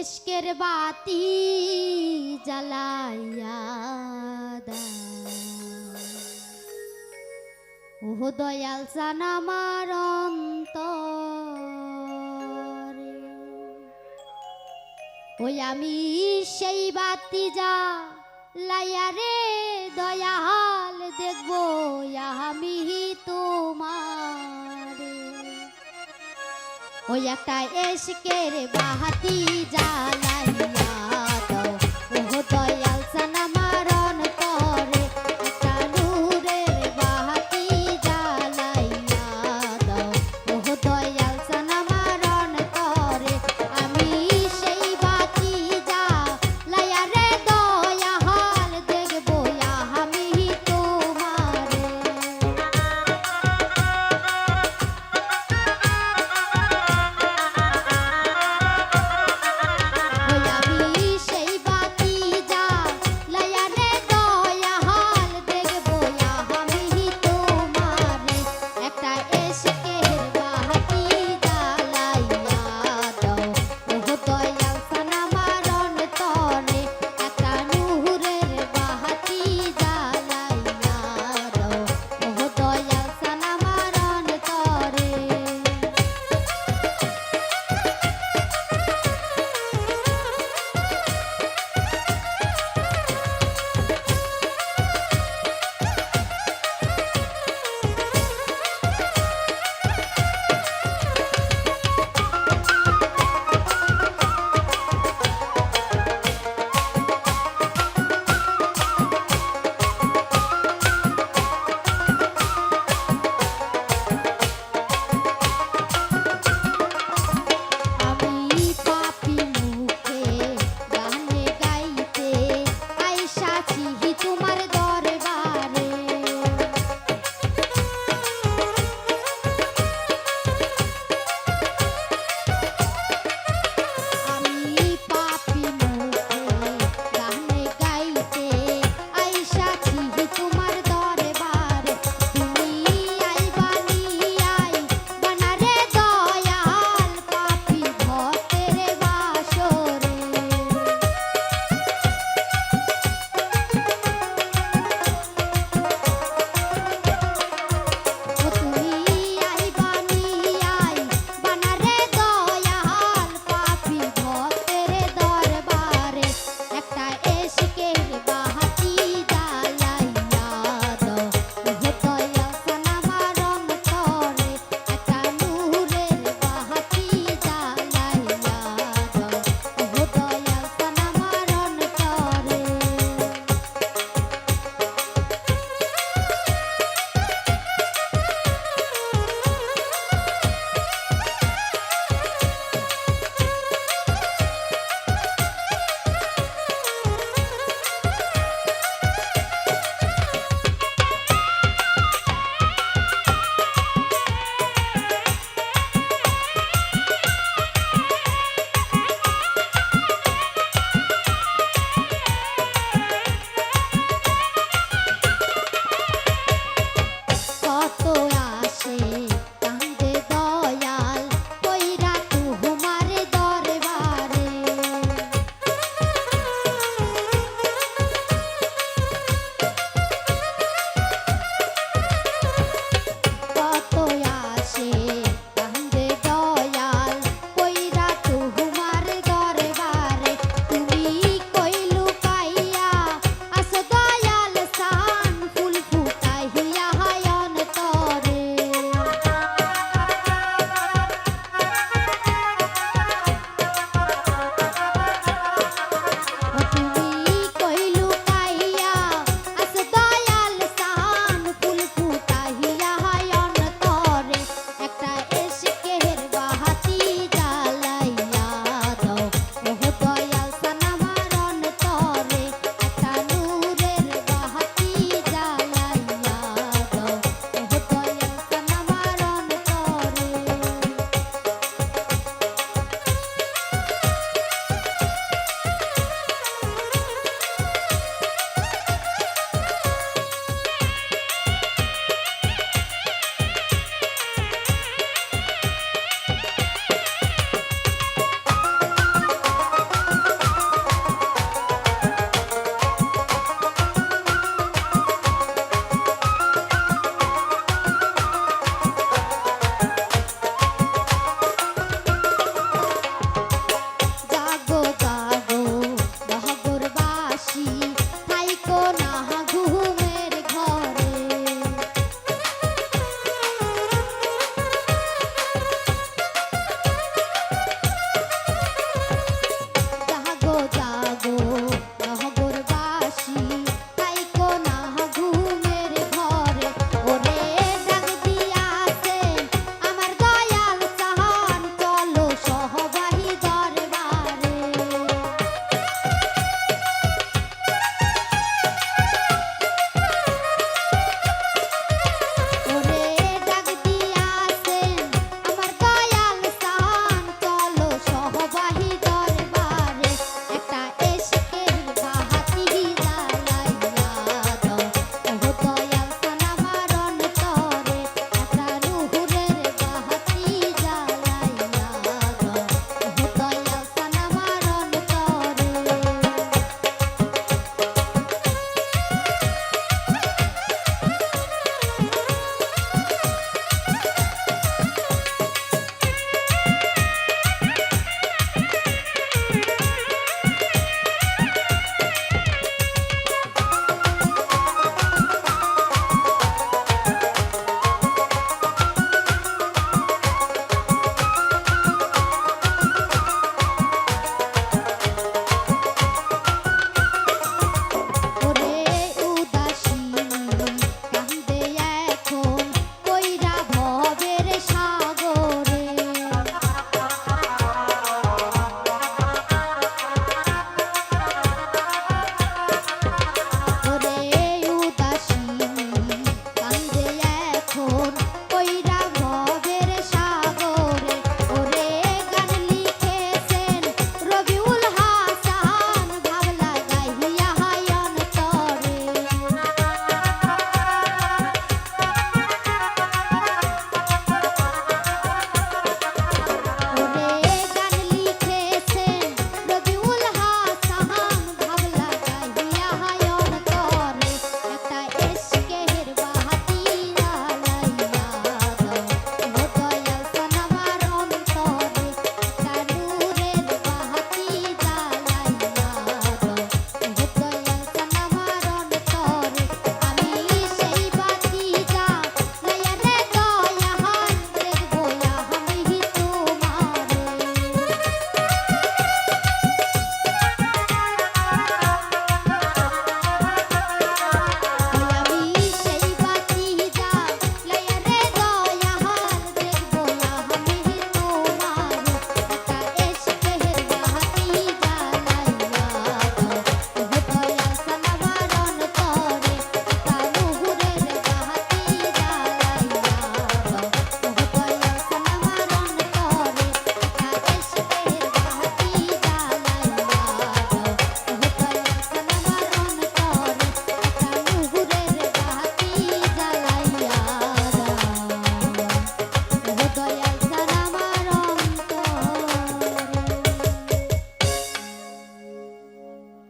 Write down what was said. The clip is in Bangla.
এসকের বাতি জ্বালাইয়া দাও। ওহ দয়াল চান আমার অন্তরে। ওই আমি সেই বাতি যা লাইয়া রে দয়াল, দেখব আমি তোমারে ওই একটা এসকের বাহাতি জ্বালাইয়া